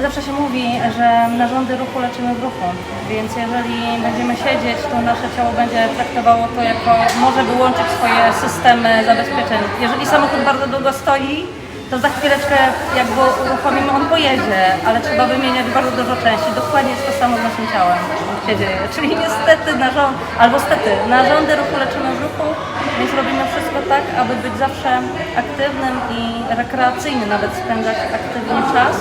zawsze się mówi, że narządy ruchu leczymy w ruchu, więc jeżeli będziemy siedzieć, to nasze ciało będzie traktowało to jako może wyłączyć swoje systemy zabezpieczeń. Jeżeli samochód bardzo długo stoi, to za chwileczkę jak go uruchomimy, on pojedzie, ale trzeba wymieniać bardzo dużo części. Dokładnie jest to samo z naszym ciałem się dzieje. Czyli niestety narząd, albo stety, narządy ruchu leczymy w ruchu, więc robimy wszystko tak, aby być zawsze aktywnym i rekreacyjny, nawet spędzać aktywnie czas.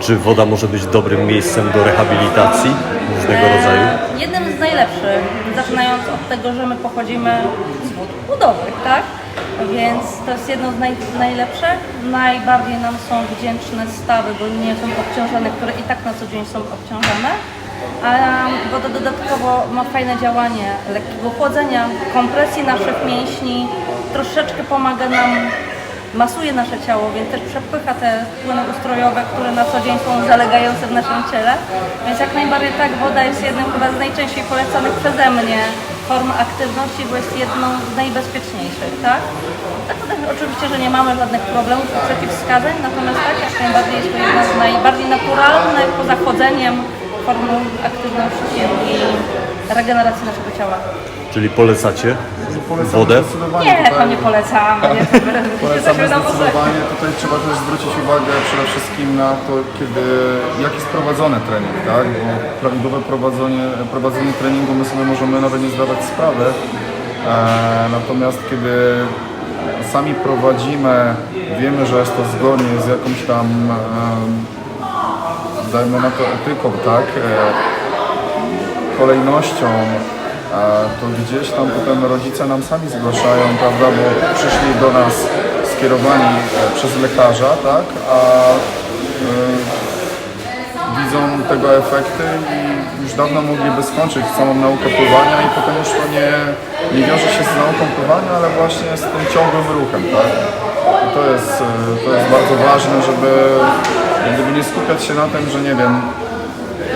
Czy woda może być dobrym miejscem do rehabilitacji różnego rodzaju? E, jednym z najlepszych, zaczynając od tego, że my pochodzimy z wód budowych, tak? Więc to jest jedno z naj, najlepszych. Najbardziej nam są wdzięczne stawy, bo nie są obciążone, które i tak na co dzień są obciążone. A woda dodatkowo ma fajne działanie lekkiego chłodzenia, kompresji naszych mięśni, troszeczkę pomaga nam masuje nasze ciało, więc też przepycha te płyny ustrojowe, które na co dzień są zalegające w naszym ciele. Więc jak najbardziej tak, woda jest jednym chyba z najczęściej polecanych przeze mnie form aktywności, bo jest jedną z najbezpieczniejszych, tak? Tak to też oczywiście, że nie mamy żadnych problemów, przeciwwskazań, natomiast tak, jak najbardziej jest to jedna z najbardziej naturalnych, poza chodzeniem, form aktywności i regeneracji naszego ciała. Czyli polecacie wodę? zdecydowanie Nie, tutaj. to nie polecamy. Nie, to my Polecamy na zdecydowanie. Tutaj trzeba też zwrócić uwagę przede wszystkim na to, kiedy, jak jest prowadzony trening, tak? Bo prawidłowe prowadzenie, prowadzenie treningu my sobie możemy nawet nie zdawać sprawy. E, natomiast kiedy sami prowadzimy, wiemy, że jest to zgodnie z jakąś tam, e, dajmy na to etyką, tak? E, kolejnością, to gdzieś tam potem rodzice nam sami zgłaszają, prawda, bo przyszli do nas skierowani e, przez lekarza, tak, a e, widzą tego efekty i już dawno mogliby skończyć samą naukę pływania i potem już to nie, nie wiąże się z nauką pływania, ale właśnie z tym ciągłym ruchem, tak. To jest, e, to jest bardzo ważne, żeby gdyby nie skupiać się na tym, że nie wiem,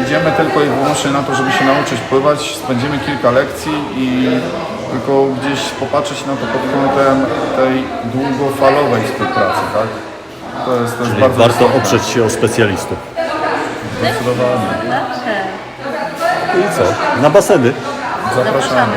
Idziemy tylko i wyłącznie na to, żeby się nauczyć pływać, spędzimy kilka lekcji i tylko gdzieś popatrzeć na to pod kątem tej długofalowej współpracy, tak? To jest, to jest Czyli bardzo warto istotne. oprzeć się o specjalistów. Zdecydowanie. Zawsze. I co? Na baseny. Zapraszamy. Zapraszamy.